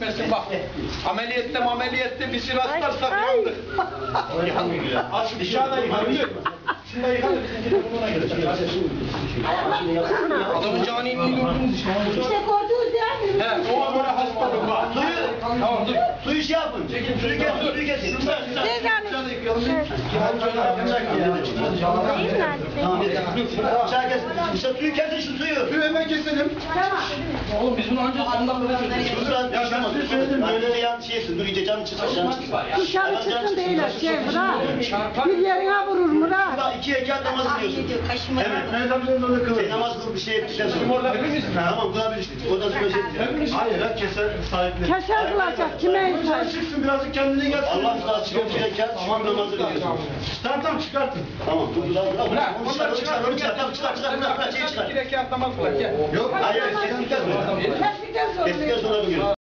gitmesin bak. Ameliyette ameliyette bir rastlarsak Ay, ay. yandık. Yandık. Az dışarıda yıkandı. Şimdi yıkandı. Adamın canı indi gördünüz işte. İşte gördünüz değil mi? He, o böyle hastalık var. Suyu, Tamam dur. suyu şey yapın. Çekin, suyu getir, suyu getir. Siz yani. Değil mi Naci Bey? Tamam, getir. Çay getir. İşte suyu getir şu suyu. Suyu. Oğlum biz bunu ancak ondan böyle çözüyoruz. Dur lan, yaşama. Dur, söyledim. Böyle de yan şeysin. Dur iyice canın çıksın, canın çıksın. Dışarı çıksın değil şey Murat. Bir yerine vurur Murat. Bak iki rekat namaz kılıyorsun. Evet. Amca onu kılın. Sen namaz kıl bir şey bittikten Bizim sonra. orada hepimiz mi? Tamam kılabilir işte. Oradan sonra şey diyeceğim. Hayır ha keser sahipli. Keser kılacak kime Dışarı ihtiyaç? çıksın birazcık kendine gelsin. Allah rızası için iki rekat şimdi namazı kılıyorsun. Tamam tamam çıkartın. Tamam dur dur dur. Bırak. Çıkar, çıkar, çıkar. çıkar. Tamam çıkar, çıkar, bırak, bırak, şeyi çıkar. İki rekat namaz kılar. Gel. Hayır, kesinlikle. Kestikten sonra. Eskiden sonra bugün.